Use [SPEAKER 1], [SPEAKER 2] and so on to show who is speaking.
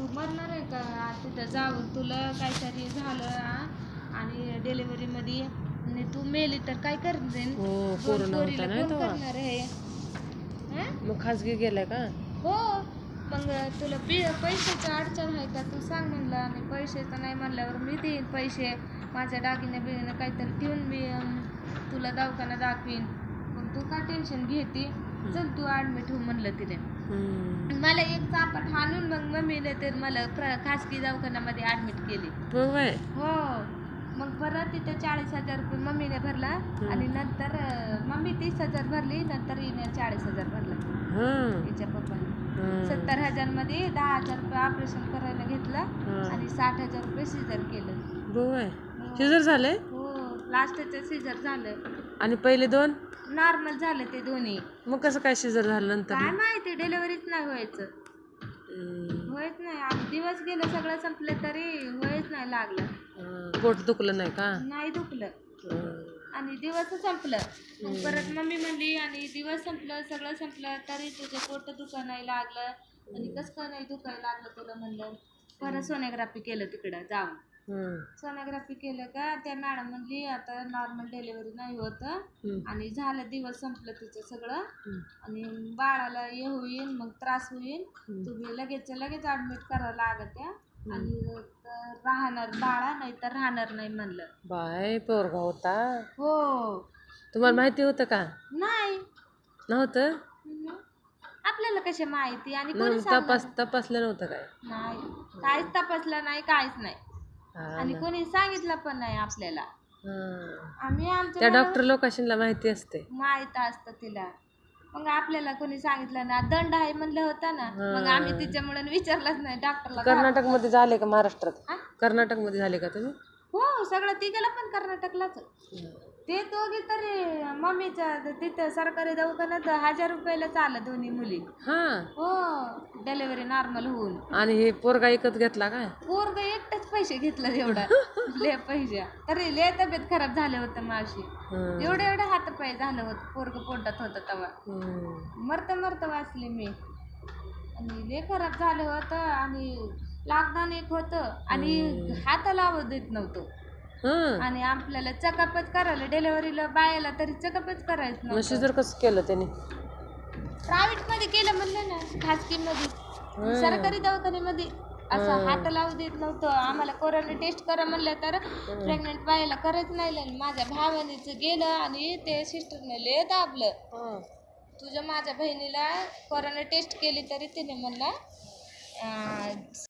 [SPEAKER 1] तू मरणार आहे का? तिथं जाऊन तुला काहीतरी झालं आणि डिलिव्हरी मध्ये आणि तू मेली तर काय करते
[SPEAKER 2] हो कोरोना होता ना
[SPEAKER 1] करणार आहे?
[SPEAKER 2] मग खाजगी गेलाय का?
[SPEAKER 1] हो. मग तुला पि पैशाची अडचण आहे का? तू सांग म्हणलं. आणि पैशाचं नाही म्हणल्यावर मी देईन पैसे. माझ्या दागिने बिगिने काहीतरी ठेवून मी तुला दवाखाना दाखवीन. मग तू का टेन्शन घेते? चल तू ॲडमिट हो म्हणलं तिने. मला एक चापट हाणून मग मम्मीने ते मला प्र- खासगी दवाखान्यामध्ये ॲडमिट केली.
[SPEAKER 2] हो
[SPEAKER 1] हो. मग परत तिथे चाळीस हजार रुपये मम्मीने भरला आणि नंतर अं, मम्मी तीस हजार भरली नंतर हिने चाळीस हजार भरला.
[SPEAKER 2] हं.
[SPEAKER 1] तिच्या पप्पाने.
[SPEAKER 2] हं.
[SPEAKER 1] सत्तर हजारमध्ये दहा हजार रुपये ऑपरेशन करायला घेतलं
[SPEAKER 2] हं.
[SPEAKER 1] आणि साठ हजार रुपये सिजर केलं.
[SPEAKER 2] होय शिजर झाले?
[SPEAKER 1] हो. लास्टचं सिजर झालं.
[SPEAKER 2] आणि पहिले दोन?
[SPEAKER 1] नॉर्मल झालं ते दोन्ही.
[SPEAKER 2] मग कसं काय शिजर झालं नंतर
[SPEAKER 1] काय माहिती डिलिव्हरीच नाही व्हायचं.
[SPEAKER 2] हं.
[SPEAKER 1] होयच नाही. आणि दिवस गेलं सगळं संपलं तरी होयच नाही लागलं.
[SPEAKER 2] पोट दुखलं नाही का?
[SPEAKER 1] नाही दुखलं. आणि दिवस संपलं. मग परत मम्मी म्हणली आणि दिवस संपलं सगळं संपलं तरी तुझं पोट दुखा नाही लागलं. आणि कसं काय नाही दुखायला लागलं तुला म्हणलं. परत सोनोग्राफी केलं तिकडं जाऊन. सोनोग्राफी केलं का त्या मॅडम म्हणली आता नॉर्मल डिलिव्हरी नाही होत. आणि झालं दिवस संपलं तिचं सगळं. आणि बाळाला हे होईल मग त्रास होईल. तुम्ही लगेच लगेच ऍडमिट करावं लागत आणि तर राहणार बाळा नाही तर राहणार नाही म्हणलं.
[SPEAKER 2] बाय पोरगा होता.
[SPEAKER 1] हो.
[SPEAKER 2] तुम्हाला माहिती होतं का?
[SPEAKER 1] नाही.
[SPEAKER 2] नव्हतं.
[SPEAKER 1] आपल्याला कशी माहिती? आणि?
[SPEAKER 2] तपास तपासलं नव्हतं काय?
[SPEAKER 1] नाही. काहीच तपासलं नाही काहीच नाही. आणि. कोणी सांगितलं पण नाही आपल्याला.
[SPEAKER 2] हं.
[SPEAKER 1] आम्ही
[SPEAKER 2] त्या
[SPEAKER 1] आमच्या
[SPEAKER 2] डॉक्टर लोकांशीला माहिती असते.
[SPEAKER 1] माहीत असतं तिला. मग आपल्याला कोणी सांगितलं ना दंड आहे म्हणलं होतं ना मग आम्ही तिच्यामुळे विचारलंच नाही डॉक्टरला
[SPEAKER 2] कर्नाटकमध्ये झाले का महाराष्ट्रात?
[SPEAKER 1] हा?
[SPEAKER 2] कर्नाटकमध्ये झाले का तुम्ही?
[SPEAKER 1] हो सगळं तिघाला पण कर्नाटकलाच. ते दोघे तरी मम्मीच्या तिथं सरकारी दवाखान्यात हजार रुपयाला चाललं दोन्ही मुली.
[SPEAKER 2] हा.
[SPEAKER 1] हो डिलिव्हरी नॉर्मल होऊन.
[SPEAKER 2] आणि हे पोरगा एकच घेतला काय?
[SPEAKER 1] पोरग एकटाच पैसे घेतलं एवढं ले पैसे. तरी ले तब्येत खराब झाले होतं
[SPEAKER 2] हं.
[SPEAKER 1] एवढे एवढे हात पाय झालं होतं. पोरग पोटात होतं तेव्हा. मरत मरत वाचले मी. आणि ले खराब झालं होतं आणि लॉकडाऊन एक होतं. आणि हात लावत देत नव्हतं. आणि आपल्याला चकापच करायला डिलेव्हरीला बायाला तरी चकापच करायचं नव्हतं.
[SPEAKER 2] शिजर कसं केलं त्याने?
[SPEAKER 1] प्रायव्हेटमध्ये केलं म्हणलं ना खाजगी मध्ये सरकारी दवाखान्यामध्ये. असं हात लावू देत नव्हतं. आम्हाला कोरोना टेस्ट करा म्हणलं तर प्रेग्नेंट बायला करायचं नाही लागलं. माझ्या भावानीच गेलं आणि ते सिस्टरने लय दाबलं. तुझ्या माझ्या बहिणीला कोरोना टेस्ट केली तरी तिने म्हणलं